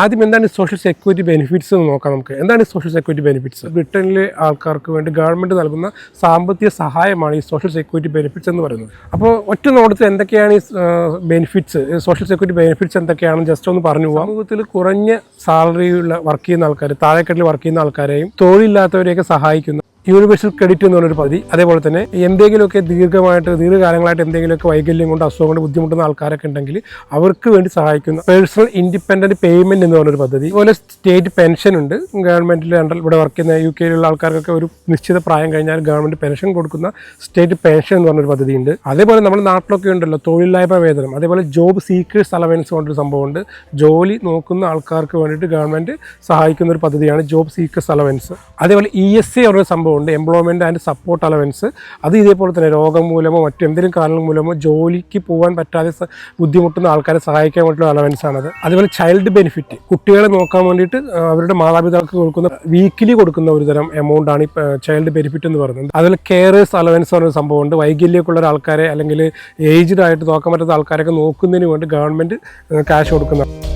ആദ്യം എന്താണ് social security benefits എന്ന് നോക്കാം നമുക്ക്. എന്താണ് സോഷ്യൽ സെക്യൂരിറ്റി ബെനിഫിറ്റ്സ് ബ്രിട്ടനിലെ ആൾക്കാർക്ക് വേണ്ടി ഗവൺമെന്റ് നൽകുന്ന സാമ്പത്തിക സഹായമാണ് ഈ സോഷ്യൽ സെക്യൂരിറ്റി ബെനിഫിറ്റ്സ് എന്ന് പറയുന്നത്. അപ്പോൾ ഒറ്റ നോട്ടത്തിൽ എന്തൊക്കെയാണ് ഈ ബെനിഫിറ്റ്സ് സോഷ്യൽ സെക്യൂരിറ്റി ബെനിഫിറ്റ്സ് എന്തൊക്കെയാണെന്ന് ജസ്റ്റ് ഒന്ന് പറഞ്ഞു പോകാം സമൂഹത്തിൽ കുറഞ്ഞ സാലറിയുള്ള വർക്ക് ചെയ്യുന്ന ആൾക്കാർ താഴെക്കെട്ടിൽ വർക്ക് ചെയ്യുന്ന ആൾക്കാരെയും തൊഴിലില്ലാത്തവരെയൊക്കെ സഹായിക്കുന്ന യൂണിവേഴ്സൽ ക്രെഡിറ്റ് എന്ന് പറഞ്ഞൊരു പദ്ധതി അതേപോലെ തന്നെ എന്തെങ്കിലുമൊക്കെ ദീർഘമായിട്ട് ദീർഘകാലങ്ങളായിട്ട് എന്തെങ്കിലുമൊക്കെ വൈകല്യം കൊണ്ട് അസുഖം കൊണ്ട് ബുദ്ധിമുട്ടുന്ന ആൾക്കാരൊക്കെ ഉണ്ടെങ്കിൽ അവർക്ക് വേണ്ടി സഹായിക്കുന്ന പേഴ്സണൽ ഇൻഡിപെൻഡന്റ് പേയ്മെന്റ് എന്ന് പറഞ്ഞൊരു പദ്ധതി. അതുപോലെ സ്റ്റേറ്റ് പെൻഷൻ ഉണ്ട്. ഗവൺമെന്റിൽ ഇവിടെ വർക്ക് ചെയ്യുന്ന യു കെയിലുള്ള ആൾക്കാർക്കൊക്കെ ഒരു നിശ്ചിത പ്രായം കഴിഞ്ഞാൽ ഗവൺമെന്റ് പെൻഷൻ കൊടുക്കുന്ന സ്റ്റേറ്റ് പെൻഷൻ എന്ന് പറഞ്ഞൊരു പദ്ധതി ഉണ്ട്. അതേപോലെ നമ്മുടെ നാട്ടിലൊക്കെ ഉണ്ടല്ലോ തൊഴിലില്ലായ്മ വേതനം. അതേപോലെ ജോബ് സീക്കേഴ്സ് അലവൻസ് കൊണ്ടൊരു സംഭവമുണ്ട് ജോലി നോക്കുന്ന ആൾക്കാർക്ക് വേണ്ടിയിട്ട് ഗവൺമെന്റ് സഹായിക്കുന്ന ഒരു പദ്ധതിയാണ് ജോബ് സീക്കേഴ്സ് അലവൻസ് അതേപോലെ ഇ എസ് എ പറഞ്ഞൊരു സംഭവമുണ്ട് എംപ്ലോയ്മെന്റ് ആൻഡ് സപ്പോർട്ട് അലവൻസ് അത് ഇതേപോലെ തന്നെ രോഗം മൂലമോ മറ്റു എന്തെങ്കിലും കാരണം മൂലമോ ജോലിക്ക് പോകാൻ പറ്റാതെ ബുദ്ധിമുട്ടുന്ന ആൾക്കാരെ സഹായിക്കാൻ വേണ്ടിയിട്ടുള്ള അലവൻസ് ആണത്. അതുപോലെ ചൈൽഡ് ബെനിഫിറ്റ് കുട്ടികളെ നോക്കാൻ വേണ്ടിയിട്ട് അവരുടെ മാതാപിതാക്കൾക്ക് കൊടുക്കുന്ന വീക്കിലി കൊടുക്കുന്ന ഒരു തരം എമൗണ്ട് ആണ് ഈ ചൈൽഡ് ബെനിഫിറ്റ് എന്ന് പറയുന്നത്. അതുപോലെ കെയറേഴ്സ് അലവൻസ് പറയുന്ന സംഭവമുണ്ട് വൈകല്യമൊക്കെ ഉള്ള ആൾക്കാരെ അല്ലെങ്കിൽ ഏജ്ഡ് ആയിട്ട് നോക്കാൻ പറ്റാത്ത ആൾക്കാരൊക്കെ നോക്കുന്നതിന് വേണ്ടി ഗവൺമെന്റ് കാശ് കൊടുക്കുന്ന